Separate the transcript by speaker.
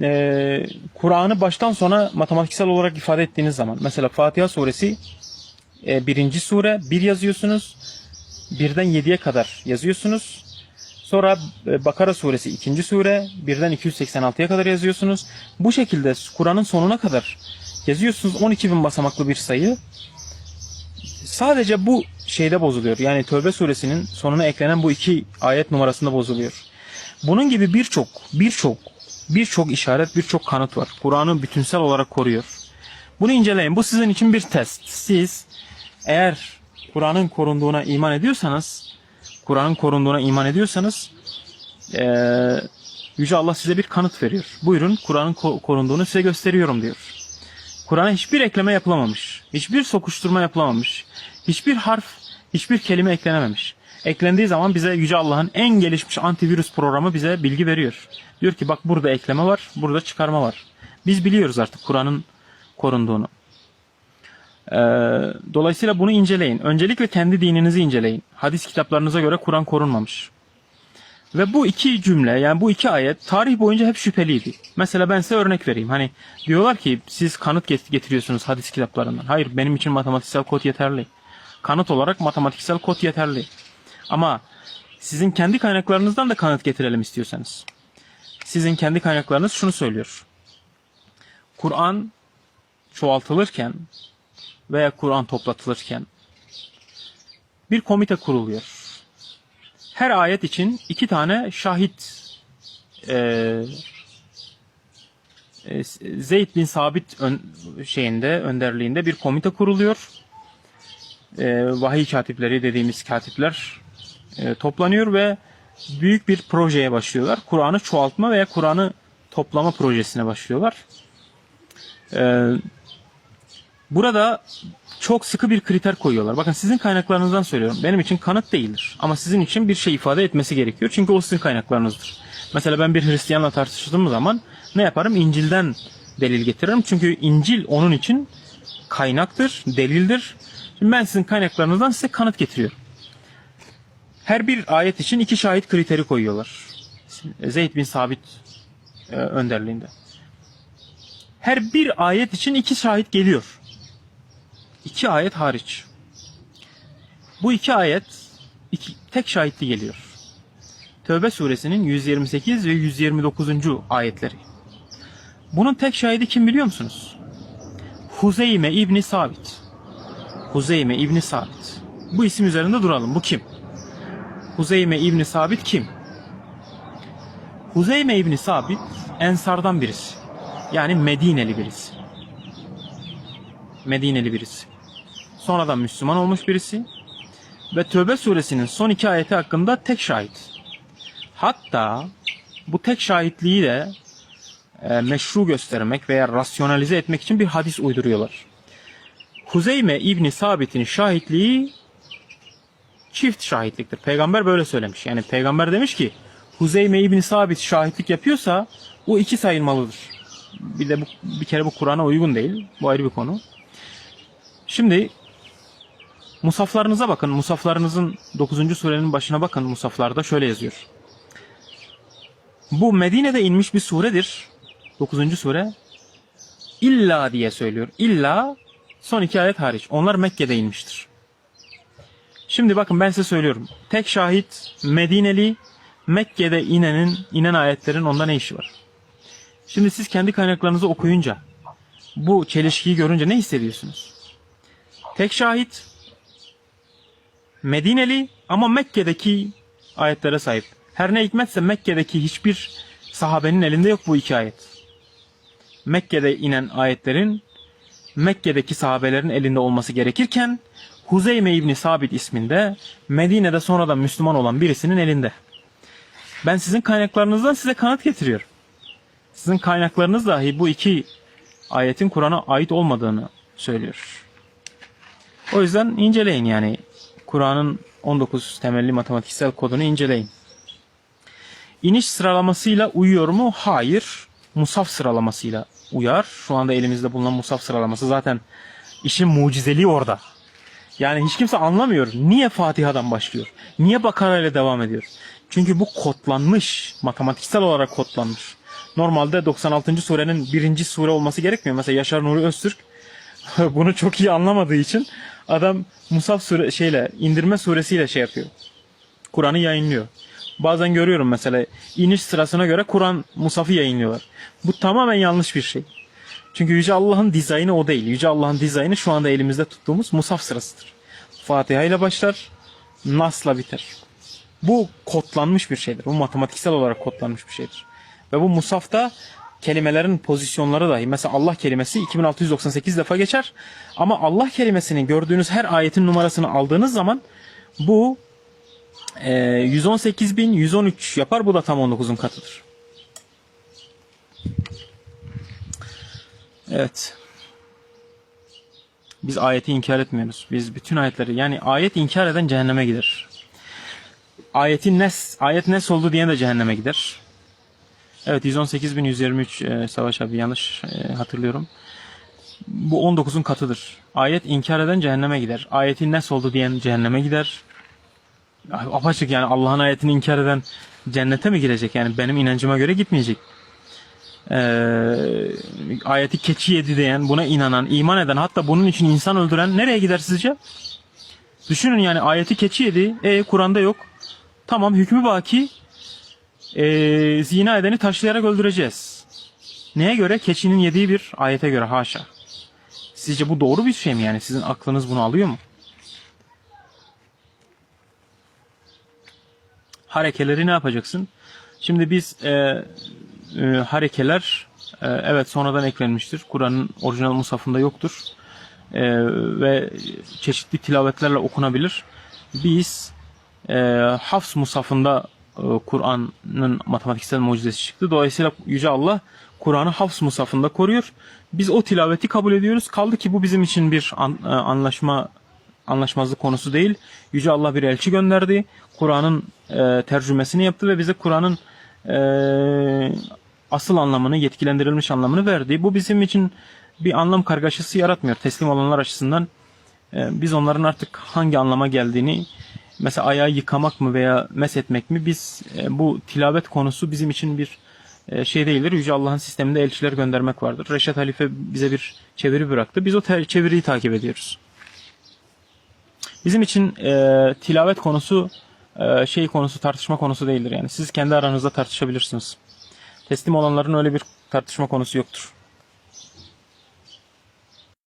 Speaker 1: e, Kur'an'ı baştan sona matematiksel olarak ifade ettiğiniz zaman mesela Fatiha suresi e, birinci sure bir yazıyorsunuz. Birden yediye kadar yazıyorsunuz. Sonra e, Bakara suresi ikinci sure birden 286'ya kadar yazıyorsunuz. Bu şekilde Kur'an'ın sonuna kadar yazıyorsunuz 12 bin basamaklı bir sayı. Sadece bu şeyde bozuluyor. Yani Tövbe suresinin sonuna eklenen bu iki ayet numarasında bozuluyor. Bunun gibi birçok birçok birçok işaret, birçok kanıt var. Kur'an'ı bütünsel olarak koruyor. Bunu inceleyin. Bu sizin için bir test. Siz eğer Kur'an'ın korunduğuna iman ediyorsanız, Kur'an'ın korunduğuna iman ediyorsanız, eee, Yüce Allah size bir kanıt veriyor. Buyurun Kur'an'ın ko- korunduğunu size gösteriyorum diyor. Kur'an'a hiçbir ekleme yapılamamış. Hiçbir sokuşturma yapılamamış. Hiçbir harf, hiçbir kelime eklenememiş. Eklendiği zaman bize Yüce Allah'ın en gelişmiş antivirüs programı bize bilgi veriyor. Diyor ki bak burada ekleme var, burada çıkarma var. Biz biliyoruz artık Kur'an'ın korunduğunu. Ee, dolayısıyla bunu inceleyin. Öncelikle kendi dininizi inceleyin. Hadis kitaplarınıza göre Kur'an korunmamış. Ve bu iki cümle yani bu iki ayet tarih boyunca hep şüpheliydi. Mesela ben size örnek vereyim. Hani diyorlar ki siz kanıt get- getiriyorsunuz hadis kitaplarından. Hayır benim için matematiksel kod yeterli. Kanıt olarak matematiksel kod yeterli. Ama sizin kendi kaynaklarınızdan da kanıt getirelim istiyorsanız. Sizin kendi kaynaklarınız şunu söylüyor. Kur'an çoğaltılırken veya Kur'an toplatılırken bir komite kuruluyor. Her ayet için iki tane şahit eee e, Zeyd bin Sabit ön, şeyinde önderliğinde bir komite kuruluyor. E, vahiy katipleri dediğimiz katipler e, toplanıyor ve büyük bir projeye başlıyorlar. Kur'an'ı çoğaltma veya Kur'an'ı toplama projesine başlıyorlar. E, burada çok sıkı bir kriter koyuyorlar. Bakın sizin kaynaklarınızdan söylüyorum. Benim için kanıt değildir. Ama sizin için bir şey ifade etmesi gerekiyor. Çünkü o sizin kaynaklarınızdır. Mesela ben bir Hristiyanla tartıştığım zaman ne yaparım? İncil'den delil getiririm. Çünkü İncil onun için kaynaktır, delildir. Şimdi ben sizin kaynaklarınızdan size kanıt getiriyorum. Her bir ayet için iki şahit kriteri koyuyorlar. Zeyd bin Sabit e, önderliğinde. Her bir ayet için iki şahit geliyor. İki ayet hariç. Bu iki ayet iki, tek şahitli geliyor. Tövbe suresinin 128 ve 129. ayetleri. Bunun tek şahidi kim biliyor musunuz? Huzeyme İbni Sabit. Huzeyme İbni Sabit. Bu isim üzerinde duralım. Bu kim? Huzeyme İbni Sabit kim? Huzeyme İbni Sabit Ensardan birisi. Yani Medineli birisi. Medineli birisi. Sonradan Müslüman olmuş birisi. Ve Tövbe suresinin son iki ayeti hakkında tek şahit. Hatta bu tek şahitliği de e, meşru göstermek veya rasyonalize etmek için bir hadis uyduruyorlar. Huzeyme İbni Sabit'in şahitliği çift şahitliktir. Peygamber böyle söylemiş. Yani peygamber demiş ki Huzeyme İbni Sabit şahitlik yapıyorsa o iki sayılmalıdır. Bir de bu, bir kere bu Kur'an'a uygun değil. Bu ayrı bir konu. Şimdi musaflarınıza bakın. Musaflarınızın 9. surenin başına bakın. Musaflarda şöyle yazıyor. Bu Medine'de inmiş bir suredir. 9. sure. İlla diye söylüyor. İlla son iki ayet hariç. Onlar Mekke'de inmiştir. Şimdi bakın ben size söylüyorum. Tek şahit Medineli Mekke'de inenin inen ayetlerin onda ne işi var? Şimdi siz kendi kaynaklarınızı okuyunca bu çelişkiyi görünce ne hissediyorsunuz? Tek şahit Medineli ama Mekke'deki ayetlere sahip. Her ne hikmetse Mekke'deki hiçbir sahabenin elinde yok bu iki ayet. Mekke'de inen ayetlerin Mekke'deki sahabelerin elinde olması gerekirken Huzeyme İbni Sabit isminde Medine'de sonradan Müslüman olan birisinin elinde. Ben sizin kaynaklarınızdan size kanıt getiriyorum. Sizin kaynaklarınız dahi bu iki ayetin Kur'an'a ait olmadığını söylüyor. O yüzden inceleyin yani Kur'an'ın 19 temelli matematiksel kodunu inceleyin. İniş sıralamasıyla uyuyor mu? Hayır. Musaf sıralamasıyla uyar. Şu anda elimizde bulunan musaf sıralaması zaten işin mucizeliği orada. Yani hiç kimse anlamıyor. Niye Fatiha'dan başlıyor? Niye Bakara ile devam ediyor? Çünkü bu kodlanmış. Matematiksel olarak kodlanmış. Normalde 96. surenin birinci sure olması gerekmiyor. Mesela Yaşar Nuri Öztürk bunu çok iyi anlamadığı için adam Musaf sure şeyle indirme suresiyle şey yapıyor. Kur'an'ı yayınlıyor. Bazen görüyorum mesela iniş sırasına göre Kur'an Musaf'ı yayınlıyorlar. Bu tamamen yanlış bir şey. Çünkü Yüce Allah'ın dizaynı o değil. Yüce Allah'ın dizaynı şu anda elimizde tuttuğumuz Musaf sırasıdır. Fatiha ile başlar, Nas'la biter. Bu kodlanmış bir şeydir. Bu matematiksel olarak kodlanmış bir şeydir. Ve bu Musaf'ta kelimelerin pozisyonları dahi. Mesela Allah kelimesi 2698 defa geçer. Ama Allah kelimesini gördüğünüz her ayetin numarasını aldığınız zaman bu e, 118.113 yapar. Bu da tam 19'un katıdır. Evet. Biz ayeti inkar etmiyoruz. Biz bütün ayetleri yani ayet inkar eden cehenneme gider. Ayetin nes, ayet nes oldu diyen de cehenneme gider. Evet 118.123 e, Savaş abi yanlış e, hatırlıyorum. Bu 19'un katıdır. Ayet inkar eden cehenneme gider. Ayetin nes oldu diyen cehenneme gider. Apaçık yani Allah'ın ayetini inkar eden cennete mi girecek? Yani benim inancıma göre gitmeyecek. Ee, ayeti keçi yedi diyen, buna inanan, iman eden, hatta bunun için insan öldüren nereye gider sizce? Düşünün yani ayeti keçi yedi, e Kur'an'da yok. Tamam hükmü baki, e, zina edeni taşlayarak öldüreceğiz. Neye göre? Keçinin yediği bir ayete göre haşa. Sizce bu doğru bir şey mi yani? Sizin aklınız bunu alıyor mu? Harekeleri ne yapacaksın? Şimdi biz e, e, harekeler e, evet sonradan eklenmiştir. Kur'an'ın orijinal musafında yoktur. E, ve çeşitli tilavetlerle okunabilir. Biz e, Hafs musafında e, Kur'an'ın matematiksel mucizesi çıktı. Dolayısıyla Yüce Allah Kur'an'ı Hafs musafında koruyor. Biz o tilaveti kabul ediyoruz. Kaldı ki bu bizim için bir an- e, anlaşma anlaşmazlık konusu değil. Yüce Allah bir elçi gönderdi. Kur'an'ın e, tercümesini yaptı ve bize Kur'an'ın e, asıl anlamını, yetkilendirilmiş anlamını verdi. Bu bizim için bir anlam kargaşası yaratmıyor teslim olanlar açısından. E, biz onların artık hangi anlama geldiğini mesela ayağı yıkamak mı veya meshetmek mi biz e, bu tilavet konusu bizim için bir e, şey değildir. Yüce Allah'ın sisteminde elçiler göndermek vardır. Reşat Halife bize bir çeviri bıraktı. Biz o çeviriyi takip ediyoruz. Bizim için e, tilavet konusu e, şey konusu tartışma konusu değildir yani. Siz kendi aranızda tartışabilirsiniz. Teslim olanların öyle bir tartışma konusu yoktur.